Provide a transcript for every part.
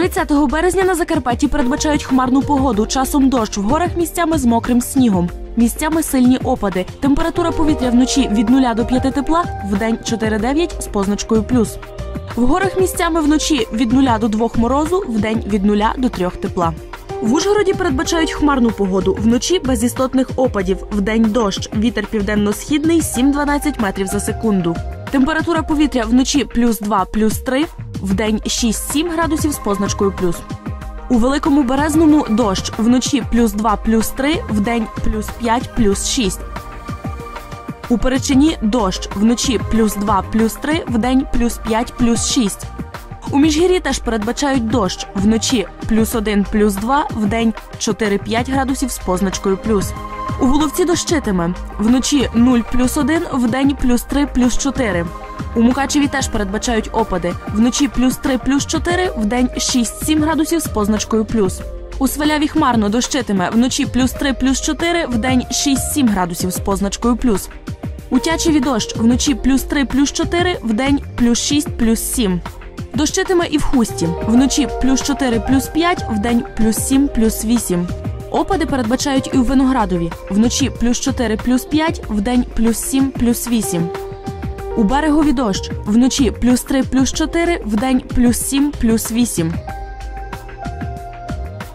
30 березня на Закарпатті передбачають хмарну погоду. Часом дощ в горах місцями з мокрим снігом. Місцями сильні опади. Температура повітря вночі від 0 до 5 тепла, вдень 4-9 з позначкою плюс. В горах місцями вночі від 0 до 2 морозу, вдень від 0 до 3 тепла. В Ужгороді передбачають хмарну погоду. Вночі без істотних опадів, вдень дощ. Вітер південно-східний 7-12 метрів за секунду. Температура повітря вночі плюс 2, плюс 3, вдень 6-7 градусів з позначкою плюс. У великому березному дощ вночі плюс 2, плюс 3, вдень плюс 5, плюс 6. У Перечині дощ вночі плюс 2, плюс 3, вдень плюс 5, плюс 6. У Міжгір'ї теж передбачають дощ вночі плюс 1, плюс 2, вдень 4-5 градусів з позначкою плюс. У Головці дощитиме вночі 0 плюс 1, вдень плюс 3, плюс 4. У Мукачеві теж передбачають опади вночі плюс 3, плюс 4, вдень 6-7 градусів з позначкою плюс. У Сваляві хмарно дощитиме вночі плюс 3, плюс 4, вдень 6-7 градусів з позначкою плюс. У Тячеві дощ вночі плюс 3, плюс 4, вдень плюс 6, плюс 7. Дощитиме і в хусті. Вночі плюс 4, плюс 5, вдень плюс 7, плюс 8. Опади передбачають і у Виноградові. Вночі плюс 4, плюс 5, вдень плюс 7, плюс 8. У берегові дощ. Вночі плюс 3, плюс 4, вдень плюс 7, плюс 8.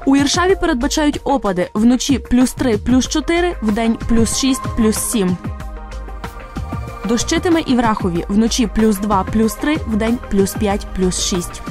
У Іршаві передбачають опади. Вночі плюс 3, плюс 4, вдень плюс 6, плюс 7. Дощитиме і в Рахові. Вночі плюс 2, плюс 3, вдень плюс 5, плюс 6.